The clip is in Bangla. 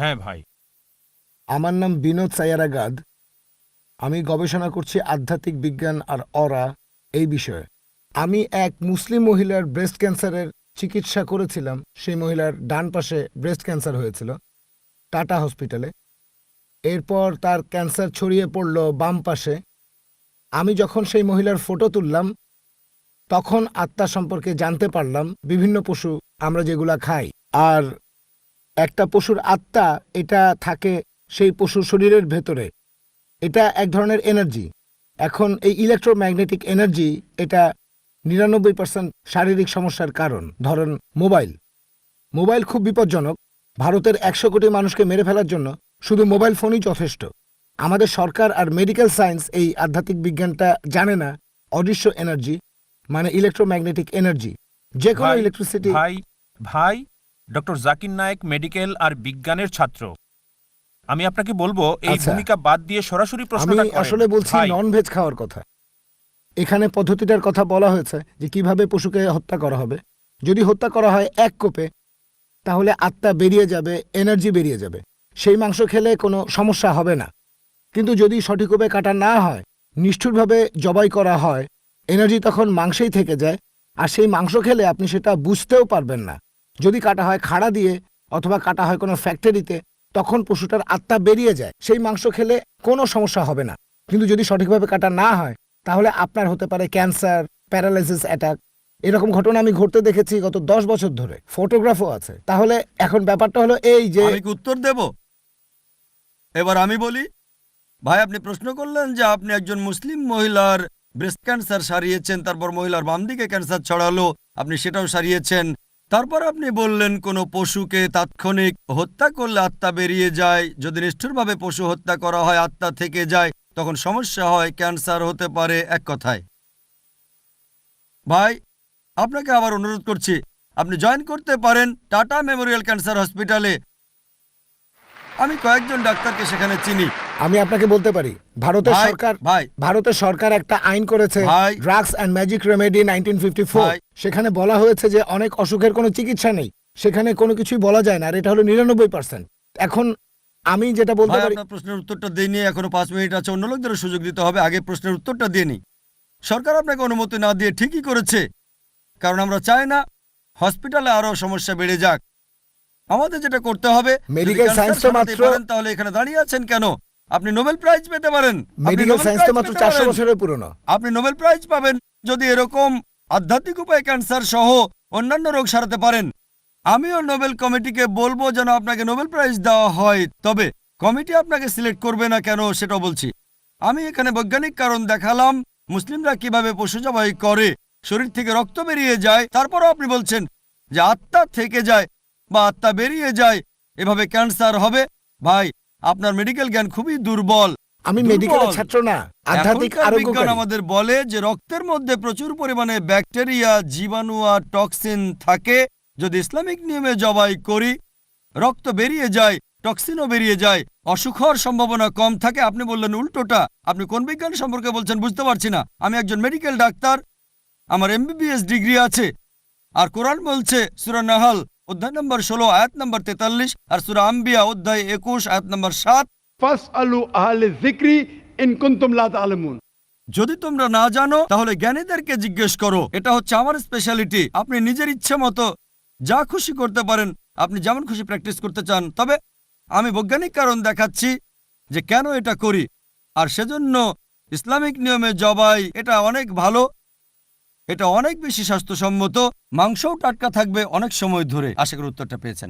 হ্যাঁ ভাই। আমার নাম বিনোদ সায়ারাগাদ আমি গবেষণা করছি আধ্যাত্মিক বিজ্ঞান আর অরা এই বিষয়ে। আমি এক মুসলিম মহিলার ব্রেস্ট ক্যান্সারের চিকিৎসা করেছিলাম। সেই মহিলার ডান পাশে ব্রেস্ট ক্যান্সার হয়েছিল, টাটা হসপিটালে এরপর তার ক্যান্সার ছড়িয়ে পড়ল বাম পাশে। আমি যখন সেই মহিলার ফটো তুললাম, তখন আত্মা সম্পর্কে জানতে পারলাম, বিভিন্ন পশু আমরা যেগুলা খাই। আর একটা পশুর আত্মা এটা থাকে সেই পশুর শরীরের ভেতরে। এটা এক ধরনের এনার্জি এখন এই ইলেকট্রোম্যাগনেটিক এনার্জি এটা নিরানব্বই পার্সেন্ট শারীরিক সমস্যার কারণ। ধরেন মোবাইল মোবাইল খুব বিপজ্জনক। ভারতের একশো কোটি মানুষকে মেরে ফেলার জন্য শুধু মোবাইল ফোনই যথেষ্ট। আমাদের সরকার আর মেডিকেল সায়েন্স এই আধ্যাত্মিক বিজ্ঞানটা জানে না। অদৃশ্য এনার্জি মানে ইলেকট্রোম্যাগনেটিক এনার্জি যে কোনো ইলেকট্রিসিটি ভাই ভাই ডক্টর জাকির নায়েক মেডিকেল আর বিজ্ঞানের ছাত্র। আমি আপনাকে বলব এই আচ্ছা। ভূমিকা বাদ দিয়ে সরাসরি আমি প্রশ্নটা করেন। আসলে বলছি ভাই, নন ভেজ খাওয়ার কথা। এখানে পদ্ধতিটার কথা বলা হয়েছে যে কীভাবে পশুকে হত্যা করা হবে। যদি হত্যা করা হয় এক কোপে তাহলে আত্মা বেরিয়ে যাবে এনার্জি বেরিয়ে যাবে। সেই মাংস খেলে কোনো সমস্যা হবে না। কিন্তু যদি সঠিকভাবে কাটা না হয় নিষ্ঠুরভাবে জবাই করা হয় এনার্জি তখন মাংসেই থেকে যায়। আর সেই মাংস খেলে আপনি সেটা বুঝতেও পারবেন না। যদি কাটা হয় খাড়া দিয়ে অথবা কাটা হয় কোনো ফ্যাক্টরিতে তখন পশুটার আত্মা বেরিয়ে যায়। সেই মাংস খেলে কোনো সমস্যা হবে না। কিন্তু যদি সঠিকভাবে কাটা না হয়, তাহলে আপনার হতে পারে ক্যান্সার প্যারালাইসিস অ্যাটাক এরকম ঘটনা আমি ঘটতে দেখেছি গত দশ বছর ধরে। ফটোগ্রাফও আছে। তাহলে এখন ব্যাপারটা হলো এই যে আমি উত্তর দেব? এবার আমি বলি, ভাই আপনি প্রশ্ন করলেন যে আপনি একজন মুসলিম মহিলার ব্রেস্ট ক্যান্সার সারিয়েছেন, তারপর মহিলার বাম দিকে ক্যান্সার ছড়ালো, আপনি সেটাও সারিয়েছেন। তারপর আপনি বললেন, কোনো পশুকে তাৎক্ষণিক হত্যা করলে আত্মা বেরিয়ে যায়। যদি নিষ্ঠুরভাবে পশু হত্যা করা হয়, আত্মা থেকে যায়, তখন সমস্যা হয়, ক্যান্সার হতে পারে, এক কথায়। ভাই, আপনাকে আবার অনুরোধ করছি, আপনি জয়েন করতে পারেন টাটা মেমোরিয়াল ক্যান্সার হসপিটালে। আমি কয়েকজন ডাক্তারকে সেখানে চিনি। আমি আপনাকে বলতে পারি ভারতের সরকার ভারতের সরকার একটা আইন করেছে drugs and magic remedy nineteen. সেখানে বলা হয়েছে যে অনেক অসুখের কোনো চিকিৎসা নেই সেখানে কোনো কিছুই বলা যায় না আর এটা হলো নিরানব্বই পার্সেন্ট এখন আমি যেটা বলতে পারি আপনার প্রশ্নের উত্তরটা দিইনি এখনও পাঁচ মিনিট আছে অন্য লোকদের সুযোগ দিতে হবে আগে প্রশ্নের উত্তরটা দিয়ে নি সরকার আপনাকে অনুমতি না দিয়ে ঠিকই করেছে কারণ আমরা চাই না হসপিটালে আরও সমস্যা বেড়ে যাক। আমাদের যেটা করতে হবে মেডিকেল science তো মাত্র- তাহলে এখানে দাঁড়িয়ে আছেন কেন? আপনি নোবেল প্রাইজ পেতে পারেন। মেডিকেল সায়েন্স তো মাত্র পেতে চারশো পারেন। বছরের পুরনো। আপনি নোবেল প্রাইজ পাবেন যদি এরকম আধ্যাত্মিক উপায়ে ক্যান্সার সহ অন্যান্য রোগ সারাতে পারেন। আমিও নোবেল কমিটিকে বলব যেন আপনাকে নোবেল প্রাইজ দেওয়া হয়। তবে কমিটি আপনাকে সিলেক্ট করবে না কেন সেটা বলছি। আমি এখানে বৈজ্ঞানিক কারণ দেখালাম মুসলিমরা কীভাবে পশু জবাই করে শরীর থেকে রক্ত বেরিয়ে যায় তারপরও আপনি বলছেন যে আত্মা থেকে যায় বা আত্মা বেরিয়ে যায় এভাবে ক্যান্সার হবে। ভাই আপনার মেডিকেল জ্ঞান খুবই দুর্বল। আমি। মেডিকেলের ছাত্র না আধ্যাত্মিক এখনকার আরোগ্য বিজ্ঞান আমাদের বলে যে রক্তের মধ্যে প্রচুর পরিমাণে ব্যাকটেরিয়া জীবাণু আর টক্সিন থাকে। যদি ইসলামিক নিয়মে জবাই করি রক্ত বেরিয়ে যায় টক্সিনও বেরিয়ে যায় অসুখ হওয়ার সম্ভাবনা কম থাকে। আপনি বললেন উল্টোটা। আপনি কোন বিজ্ঞান সম্পর্কে বলছেন বুঝতে পারছি না। আমি একজন মেডিকেল ডাক্তার আমার এমবিবিএস ডিগ্রি আছে। আর কোরআন বলছে সুরা নাহাল অধ্যায় নম্বর ষোলো আয়াত নম্বর তেতাল্লিশ আর সুরা আম্বিয়া অধ্যায় একুশ আয়াত নম্বর সাত। যদি তোমরা না জানো তাহলে জ্ঞানীদেরকে জিজ্ঞেস করো এটা হচ্ছে আমার স্পেশালিটি আপনি নিজের ইচ্ছে মতো যা খুশি করতে পারেন আপনি যেমন খুশি প্র্যাকটিস করতে চান তবে আমি বৈজ্ঞানিক কারণ দেখাচ্ছি যে কেন এটা করি আর সেজন্য ইসলামিক নিয়মে জবাই এটা অনেক ভালো এটা অনেক বেশি স্বাস্থ্যসম্মত মাংসও টাটকা থাকবে অনেক সময় ধরে। আশা করি উত্তরটা পেয়েছেন।